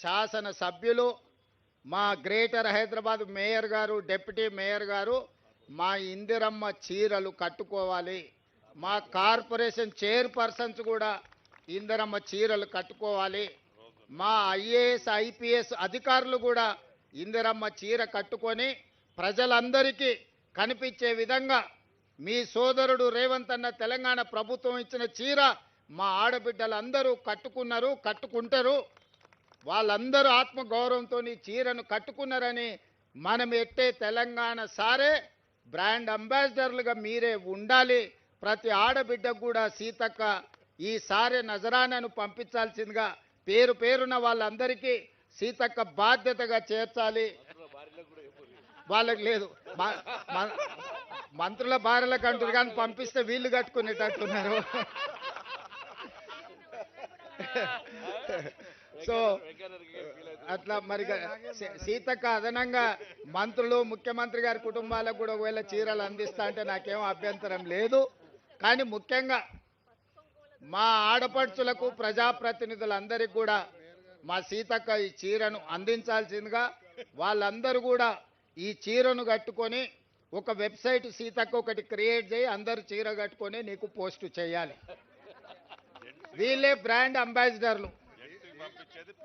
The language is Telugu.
శాసన సభ్యులు మా గ్రేటర్ హైదరాబాద్ మేయర్ గారు డిప్యూటీ మేయర్ గారు మా ఇందిరమ్మ చీరలు కట్టుకోవాలి. మా కార్పొరేషన్ చైర్పర్సన్స్ కూడా ఇందిరమ్మ చీరలు కట్టుకోవాలి. మా ఐఏఎస్ ఐపీఎస్ అధికారులు కూడా ఇందిరమ్మ చీర కట్టుకొని ప్రజలందరికీ కనిపించే విధంగా మీ సోదరుడు రేవంత్ అన్న తెలంగాణ ప్రభుత్వం ఇచ్చిన చీర మా ఆడబిడ్డలందరూ కట్టుకున్నారు కట్టుకుంటారు. వాళ్ళందరూ ఆత్మగౌరవంతో చీరను కట్టుకున్నారని మనం ఎట్టే తెలంగాణ సారే బ్రాండ్ అంబాసిడర్లుగా మీరే ఉండాలి. ప్రతి ఆడబిడ్డకు కూడా సీతక్క ఈ సారే నజరానాను పంపించాల్సిందిగా పేరు పేరున వాళ్ళందరికీ సీతక్క బాధ్యతగా చేర్చాలి. వాళ్ళకి లేదు. మంత్రుల భార్యలకు అంటారు కానీ పంపిస్తే వీళ్ళు కట్టుకునేటట్టున్నారు. సో అట్లా మరి సీతక్క అదనంగా మంత్రులు ముఖ్యమంత్రి గారి కుటుంబాలకు కూడా ఒకవేళ చీరలు అందిస్తా అంటే నాకేం అభ్యంతరం లేదు. కానీ ముఖ్యంగా మా ఆడపడుచులకు ప్రజాప్రతినిధులందరికీ కూడా మా సీతక్క ఈ చీరను అందించాల్సిందిగా వాళ్ళందరూ కూడా ఈ చీరను కట్టుకొని ఒక వెబ్సైట్ సీతక్క ఒకటి క్రియేట్ చేయి అందరూ చీర కట్టుకొని నీకు పోస్ట్ చేయాలి. వీళ్ళే బ్రాండ్ అంబాసిడర్లు. and the